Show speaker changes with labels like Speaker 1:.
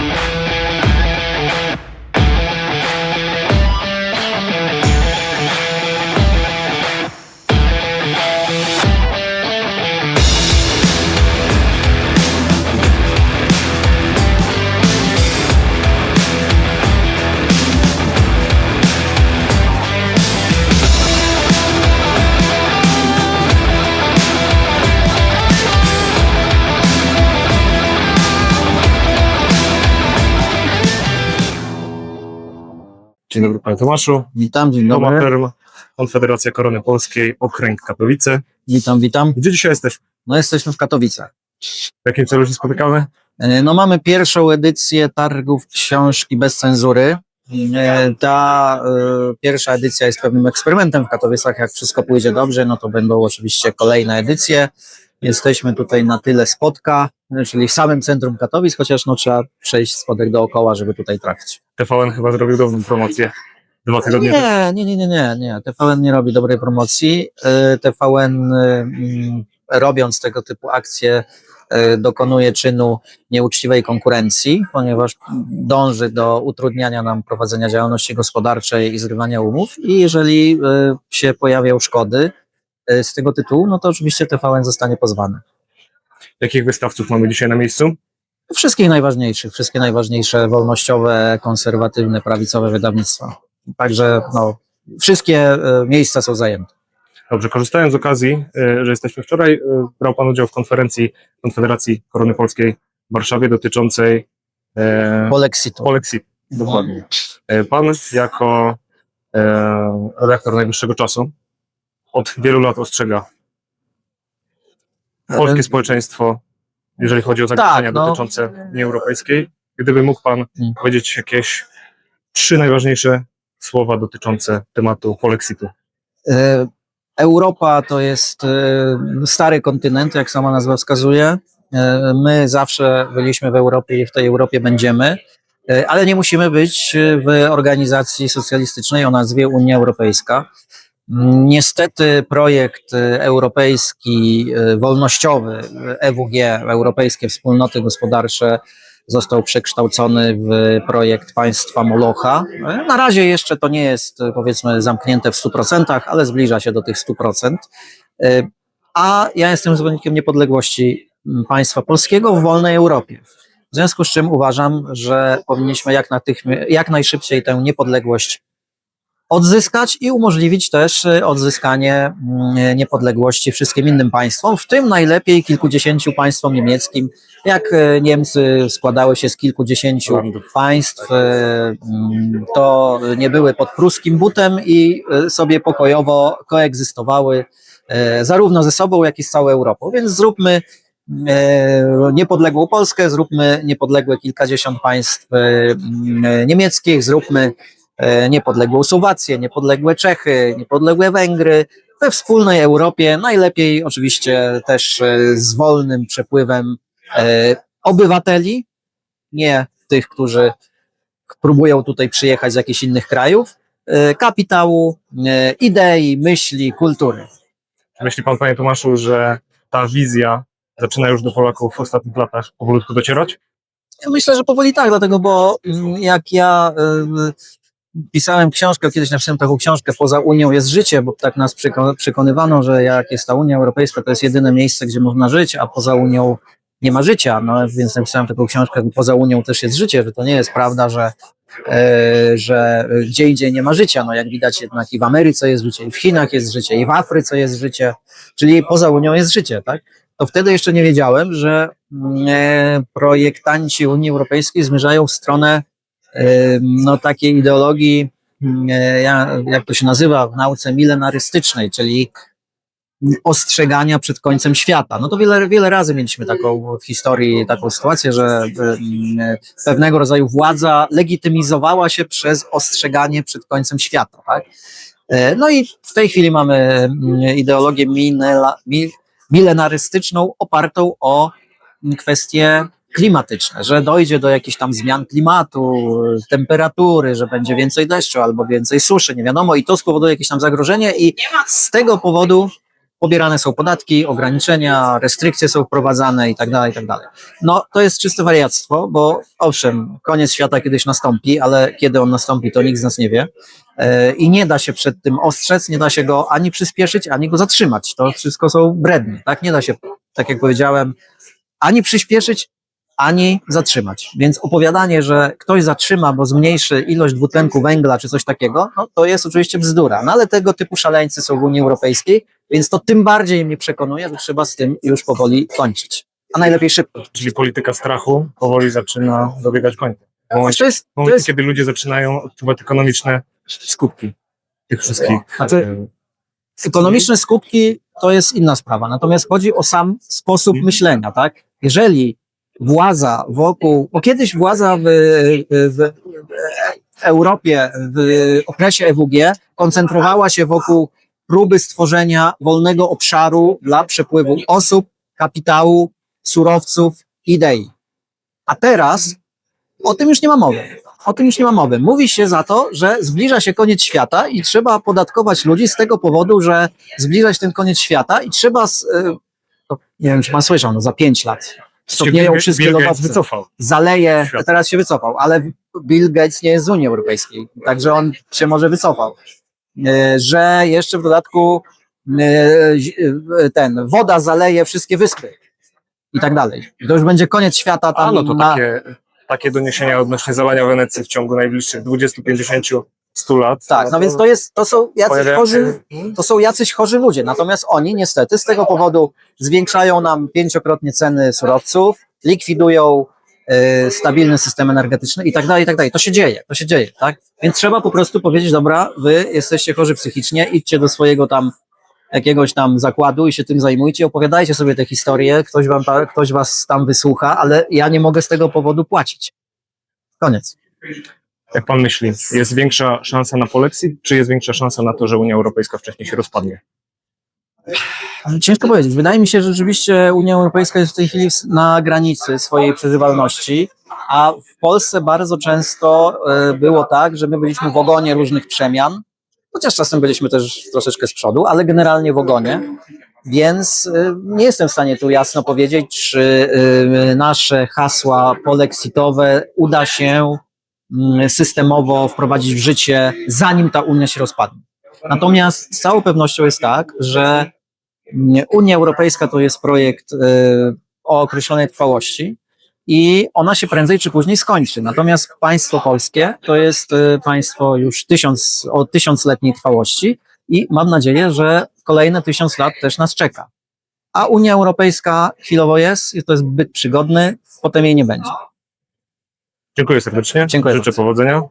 Speaker 1: Thank you. Dzień dobry Panie Tomaszu.
Speaker 2: Witam, dzień
Speaker 1: Toma
Speaker 2: dobry.
Speaker 1: Perm, Konfederacja Korony Polskiej, Okręg Katowice.
Speaker 2: Witam, witam.
Speaker 1: Gdzie dzisiaj jesteśmy?
Speaker 2: No jesteśmy w Katowicach.
Speaker 1: W jakim celu się spotykamy?
Speaker 2: E, No mamy pierwszą edycję targów książki bez cenzury. E, Ta e, pierwsza edycja jest pewnym eksperymentem w Katowicach. Jak wszystko pójdzie dobrze, no to będą oczywiście kolejne edycje. Jesteśmy tutaj na tyle spotka, e, czyli w samym centrum Katowic, chociaż no trzeba przejść spodek dookoła, żeby tutaj trafić.
Speaker 1: TVN chyba zrobił dobrą promocję. Dwa tygodnie temu.
Speaker 2: Nie, nie, nie, nie, nie, nie. TVN nie robi dobrej promocji. E, TVN e, mm, robiąc tego typu akcje e, dokonuje czynu nieuczciwej konkurencji, ponieważ dąży do utrudniania nam prowadzenia działalności gospodarczej i zrywania umów i jeżeli się pojawią szkody z tego tytułu, no to oczywiście TVN zostanie pozwany.
Speaker 1: Jakich wystawców mamy dzisiaj na miejscu?
Speaker 2: Wszystkich najważniejszych, wszystkie najważniejsze wolnościowe, konserwatywne, prawicowe wydawnictwa. Także no, wszystkie e, miejsca są zajęte.
Speaker 1: Dobrze, korzystając z okazji, e, że jesteśmy wczoraj, e, brał Pan udział w konferencji Konfederacji Korony Polskiej w Warszawie dotyczącej e,
Speaker 2: Polexitu.
Speaker 1: Polexit. Dokładnie. E, Pan jako e, redaktor najwyższego czasu od wielu lat ostrzega polskie społeczeństwo, jeżeli chodzi o zagrożenia
Speaker 2: no.
Speaker 1: dotyczące Unii Europejskiej. Gdyby mógł Pan
Speaker 2: Mm.
Speaker 1: powiedzieć jakieś trzy najważniejsze słowa dotyczące tematu polexitu.
Speaker 2: E, Europa to jest e, stary kontynent, jak sama nazwa wskazuje. E, My zawsze byliśmy w Europie i w tej Europie będziemy, ale nie musimy być w organizacji socjalistycznej o nazwie Unia Europejska. Mm, Niestety projekt e, europejski, e, wolnościowy, e, EWG, Europejskie Wspólnoty Gospodarcze, został przekształcony w projekt państwa Molocha. E, Na razie jeszcze to nie jest powiedzmy zamknięte w 100%, ale zbliża się do tych 100%. E, A ja jestem zwolennikiem niepodległości m, państwa polskiego w wolnej Europie. W związku z czym uważam, że powinniśmy jak, jak najszybciej tę niepodległość odzyskać i umożliwić też e, odzyskanie mm, niepodległości wszystkim innym państwom, w tym najlepiej kilkudziesięciu państwom niemieckim, jak e, Niemcy składały się z kilkudziesięciu państw, e, mm, to nie były pod pruskim butem i sobie pokojowo koegzystowały zarówno ze sobą, jak i z całą Europą. Więc zróbmy niepodległą Polskę, zróbmy niepodległe kilkadziesiąt państw mm, niemieckich, zróbmy niepodległą Słowację, niepodległe Czechy, niepodległe Węgry, we wspólnej Europie, najlepiej oczywiście też e, z wolnym przepływem e, obywateli, nie tych, którzy próbują tutaj przyjechać z jakichś innych krajów, e, kapitału, e, idei, myśli, kultury.
Speaker 1: Myśli Pan, Panie Tomaszu, że ta wizja zaczyna już do Polaków w ostatnich latach powolutku docierać?
Speaker 2: Ja myślę, że powoli tak, dlatego, bo mm, jak ja y, pisałem książkę, kiedyś napisałem taką książkę, poza Unią jest życie, bo tak nas przeko- przekonywano, że jak jest ta Unia Europejska, to jest jedyne miejsce, gdzie można żyć, a poza Unią nie ma życia, no więc napisałem taką książkę, poza Unią też jest życie, że to nie jest prawda, że, e, że gdzie indziej nie ma życia, no jak widać jednak i w Ameryce jest życie, i w Chinach jest życie, i w Afryce jest życie, czyli poza Unią jest życie, tak? To wtedy jeszcze nie wiedziałem, że mm, e, projektanci Unii Europejskiej zmierzają w stronę no, takiej ideologii, mm, e, ja- jak to się nazywa w nauce milenarystycznej, czyli ostrzegania przed końcem świata. No to wiele, wiele razy mieliśmy taką w historii taką sytuację, że pewnego rodzaju władza legitymizowała się przez ostrzeganie przed końcem świata. Tak? E, No i w tej chwili mamy mm, ideologię milenarystyczną opartą o kwestie klimatyczne, że dojdzie do jakichś tam zmian klimatu, temperatury, że będzie więcej deszczu albo więcej suszy, nie wiadomo, i to spowoduje jakieś tam zagrożenie i z tego powodu pobierane są podatki, ograniczenia, restrykcje są wprowadzane i tak dalej, i tak dalej. No, to jest czyste wariactwo, bo owszem, koniec świata kiedyś nastąpi, ale kiedy on nastąpi, to nikt z nas nie wie. E, I nie da się przed tym ostrzec, nie da się go ani przyspieszyć, ani go zatrzymać. To wszystko są brednie, tak? Nie da się, tak jak powiedziałem, ani przyspieszyć, ani zatrzymać. Więc opowiadanie, że ktoś zatrzyma, bo zmniejszy ilość dwutlenku węgla czy coś takiego, no to jest oczywiście bzdura. No ale tego typu szaleńcy są w Unii Europejskiej, więc to tym bardziej mnie przekonuje, że trzeba z tym już powoli kończyć. A najlepiej szybko.
Speaker 1: Czyli polityka strachu powoli zaczyna dobiegać końca. W momencie,
Speaker 2: To jest,
Speaker 1: w
Speaker 2: to
Speaker 1: momencie
Speaker 2: jest
Speaker 1: kiedy ludzie zaczynają odczuwać ekonomiczne skutki tych wszystkich.
Speaker 2: Znaczy, ekonomiczne skutki to jest inna sprawa. Natomiast chodzi o sam sposób myślenia, tak? Jeżeli władza wokół, bo kiedyś władza w, w, Europie w okresie EWG koncentrowała się wokół próby stworzenia wolnego obszaru dla przepływu osób, kapitału, surowców, idei. A teraz o tym już nie ma mowy. O tym już nie ma mowy. Mówi się za to, że zbliża się koniec świata i trzeba podatkować ludzi z tego powodu, że zbliża się ten koniec świata i trzeba, z, to nie wiem czy pan słyszał, no za pięć lat stopnieją wszystkie
Speaker 1: Bill Gates
Speaker 2: lodowce.
Speaker 1: wycofał.
Speaker 2: Zaleje,
Speaker 1: Świat.
Speaker 2: teraz się wycofał, ale Bill Gates nie jest z Unii Europejskiej, także on się może wycofał. Y, Że jeszcze w dodatku zi- y, ten, woda zaleje wszystkie wyspy i tak dalej. To już będzie koniec świata tam
Speaker 1: A no to
Speaker 2: na,
Speaker 1: takie, takie doniesienia odnośnie zalania Wenecji w ciągu najbliższych 20, 50, 100 lat.
Speaker 2: Tak, no więc to jest, to są jacyś chorzy,
Speaker 1: się-
Speaker 2: to są jacyś chorzy ludzie. Natomiast oni niestety z tego powodu zwiększają nam pięciokrotnie ceny surowców, likwidują e, stabilny system energetyczny i tak dalej, i tak dalej. To się dzieje, to się dzieje, tak? Więc trzeba po prostu powiedzieć, dobra, wy jesteście chorzy psychicznie, idźcie do swojego tam jakiegoś tam zakładu i się tym zajmujcie, opowiadajcie sobie te historie, ktoś, wam, ktoś was tam wysłucha, ale ja nie mogę z tego powodu płacić. Koniec.
Speaker 1: Jak pan myśli, jest większa szansa na polexit, czy jest większa szansa na to, że Unia Europejska wcześniej się rozpadnie?
Speaker 2: Ciężko powiedzieć. Wydaje mi się, że rzeczywiście Unia Europejska jest w tej chwili na granicy swojej przeżywalności, a w Polsce bardzo często e, było tak, że my byliśmy w ogonie różnych przemian, chociaż czasem byliśmy też troszeczkę z przodu, ale generalnie w ogonie. Więc e, nie jestem w stanie tu jasno powiedzieć, czy e, nasze hasła polexitowe uda się systemowo wprowadzić w życie, zanim ta Unia się rozpadnie. Natomiast z całą pewnością jest tak, że nie, Unia Europejska to jest projekt e, o określonej trwałości i ona się prędzej czy później skończy. Natomiast państwo polskie to jest e, państwo już tysiąc, o tysiącletniej trwałości i mam nadzieję, że kolejne tysiąc lat też nas czeka. A Unia Europejska chwilowo jest, i to jest zbyt przygodny, potem jej nie będzie.
Speaker 1: Dziękuję serdecznie.
Speaker 2: Dziękuję
Speaker 1: Życzę
Speaker 2: bardzo.
Speaker 1: powodzenia.